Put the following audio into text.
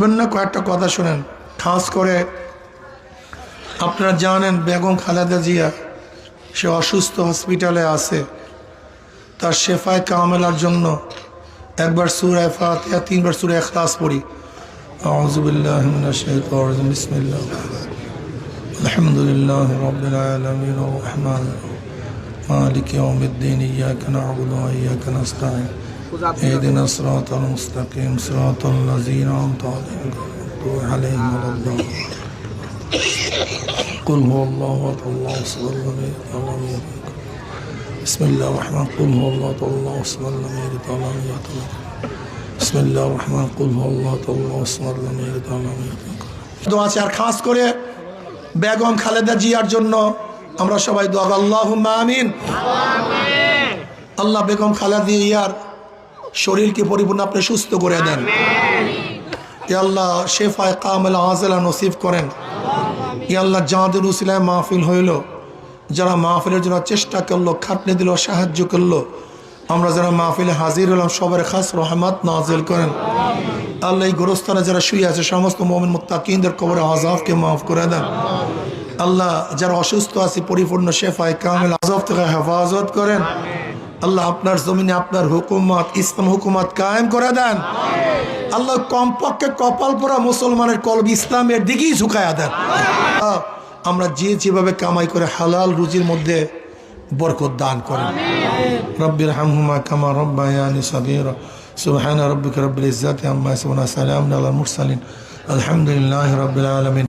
বিভিন্ন কয়েকটা কথা শুনেন, খাস করে আপনারা জানেন বেগম খালেদা জিয়া, সে অসুস্থ হসপিটালে আছে। তার শেফায় কামেলার জন্য একবার সুর এফাত তিনবার সুর খাস পড়ি। আউজুবিল্লাহ আলহামদুলিল্লাহ مالك يوم الدين إياك نعبد وإياك نستعين اهدنا الصراط المستقيم صراط الذين أنعمت عليهم غير المغضوب عليهم ولا الضالين قل هو الله أحد الله الصمد لم يلد ولم يولد بسم الله الرحمن قل هو الله أحد الله الصمد لم يلد ولم يولد بسم الله الرحمن قل هو الله أحد الله الصمد لم يلد ولم يولد দোয়া আছে আর খাস করে বেগম খালেদা জিয়ার জন্য আমরা সবাই দোয়া আল্লাহ আমিন আল্লাহ বেগম খালেদা জিয়ার শরীরকে পরিপূর্ণ আপনি সুস্থ করে দেন। এ আল্লাহ শেফায় কামেল আজেলা নসিব করেন। ই আল্লাহ জাঁদের উসিলায় মাহফিল হইল। যারা মাহফিলের জন্য চেষ্টা করল খাটনি দিল সাহায্য করল আমরা যারা মাহফিলে হাজির হলাম সবার খাস রহমত নাজিল করেন। আল্লাহ এই গোরস্থানে যারা শুয়ে আছে সমস্ত মোমিন মুত্তাকিনদের কবরে আজাবকে মাফ করে দেন। আল্লাহ যারা অসুস্থ আছে পরিপূর্ণ শেফায় কামেল আজব থেকে হেফাজত করেন। আল্লাহ আপনার জমিনে আপনার হুকুমত ইসলাম হুকুমত কায়েম করে দেন। আল্লাহ কমপক্ষে কপাল পরা মুসলমানের কলব ইসলামের দিকেই ঝুঁকায়া দেন। আমরা যে যেভাবে কামাই করে হালাল রুজির মধ্যে বরকত দান করেন রব্বির হামহুমা কামা রব্বায়ানি সাগীরা। সুবহান রব্বিকা রব্বিল ইজ্জাতি আম্মা ইয়াসিফুন সালামুন আলাল মুরসালিন। আলহামদুলিল্লাহি রাব্বিল আলামিন।